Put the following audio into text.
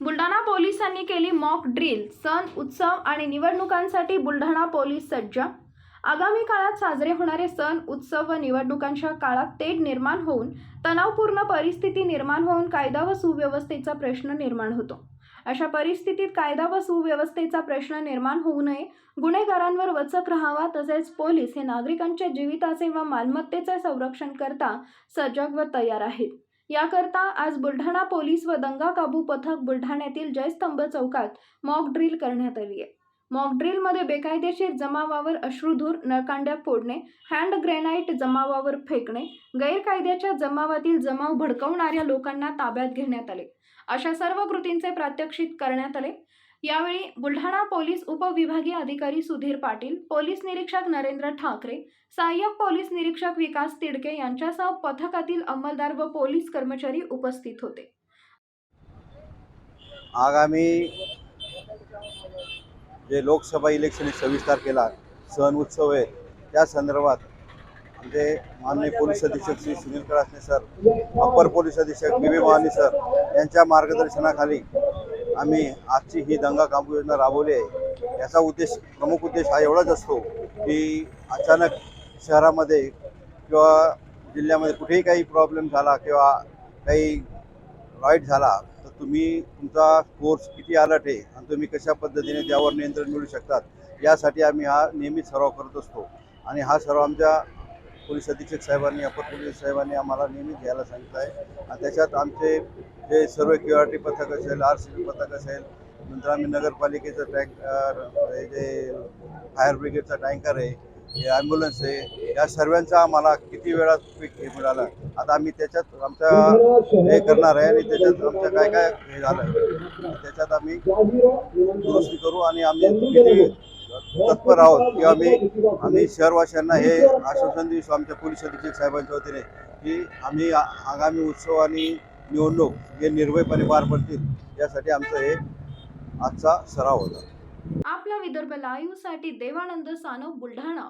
बुलढाणा पोलिसांनी केली mock drill सण उत्सव आणि निवडणुकांसाठी बुलढाणा पोलीस सज्ज. आगामी काळात साजरे होणारे सण उत्सव व निवडणुकांच्या काळात तेढ निर्माण होऊन तणावपूर्ण परिस्थिती निर्माण होऊन कायदा व सुव्यवस्थेचा प्रश्न निर्माण होतो. अशा परिस्थितीत कायदा व सुव्यवस्थेचा प्रश्न निर्माण होऊ नये गुन्हेगारांवर वचक राहावा तसेच पोलीस हे नागरिकांच्या जीविताचे व मालमत्तेचे संरक्षण करता सजग व तयार आहेत. याकरता आज बुलढाणा पोलीस व दंगा काबू पथक बुलढाण्यातील जयस्तंभ चौकात मॉक ड्रिल करण्यात आली आहे. मॉक ड्रिलमध्ये बेकायदेशीर जमावावर अश्रुधूर नळकांड्या फोडणे हँड ग्रेनाईट जमावावर फेकणे गैरकायद्याच्या जमावातील जमाव भडकवणाऱ्या लोकांना ताब्यात घेण्यात आले. अशा सर्व कृतींचे प्रात्यक्षिक करण्यात आले. यावेळी बुलढाणा पोलीस उपविभागीय अधिकारी सुधीर पाटील पोलीस निरीक्षक नरेंद्र ठाकरे सहाय्यक पोलीस निरीक्षक विकास तिडके यांच्यासह पथकातील अंमलदार व पोलीस कर्मचारी उपस्थित होते. आगामी जे लोकसभा इलेक्शन सव्वीस तारखेला सण उत्सव आहे त्या संदर्भात आमचे माननीय पोलीस अधीक्षक Shri Sunil Kalasane sir upper police अधीक्षक बी बी महानी सर यांच्या मार्गदर्शनाखाली आम्ही आजची ही दंगा काबू योजना राबवली आहे. याचा उद्देश प्रमुख उद्देश हा एवढाच असतो की अचानक शहरामध्ये किंवा जिल्ह्यामध्ये कुठेही काही प्रॉब्लेम झाला किंवा काही राईट झाला तर तुम्ही तुमचा कोर्स किती अलर्ट आहे आणि तुम्ही कशा पद्धतीने त्यावर नियंत्रण मिळू शकतात यासाठी आम्ही हा नियमित सराव करत असतो. आणि हा सराव आमच्या पोलीस अधीक्षक साहेबांनी अपर पोलीस साहेबांनी आम्हाला नियमित घ्यायला सांगितलं आहे आणि त्याच्यात आमचे जे सर्व क्यू आर टी पथक असेल आर सी बी पथक असेल नंतर आम्ही नगरपालिकेचं टँक हे जे फायर ब्रिगेडचा टँकर आहे हे ॲम्ब्युलन्स आहे या सर्वांचा आम्हाला किती वेळात पीक हे मिळालं. आता आम्ही त्याच्यात आमच्या हे करणार आहे आणि त्याच्यात आमच्या काय काय हे झालं. त्याच्यात आम्ही दुरुस्ती करू आणि आम्ही किती तत्पर आहोत की आम्ही आम्ही शहरवाशांना हे आश्वासन देऊ आमच्या पोलीस अधीक्षक साहेबांच्या वतीने की आम्ही आगामी उत्सव आणि निवडणूक हे निर्भयपणे पार पडतील यासाठी आमचं हे आजचा सराव होता. आपला विदर्भ लाईव्हसाठी देवानंद सानव बुलढाणा.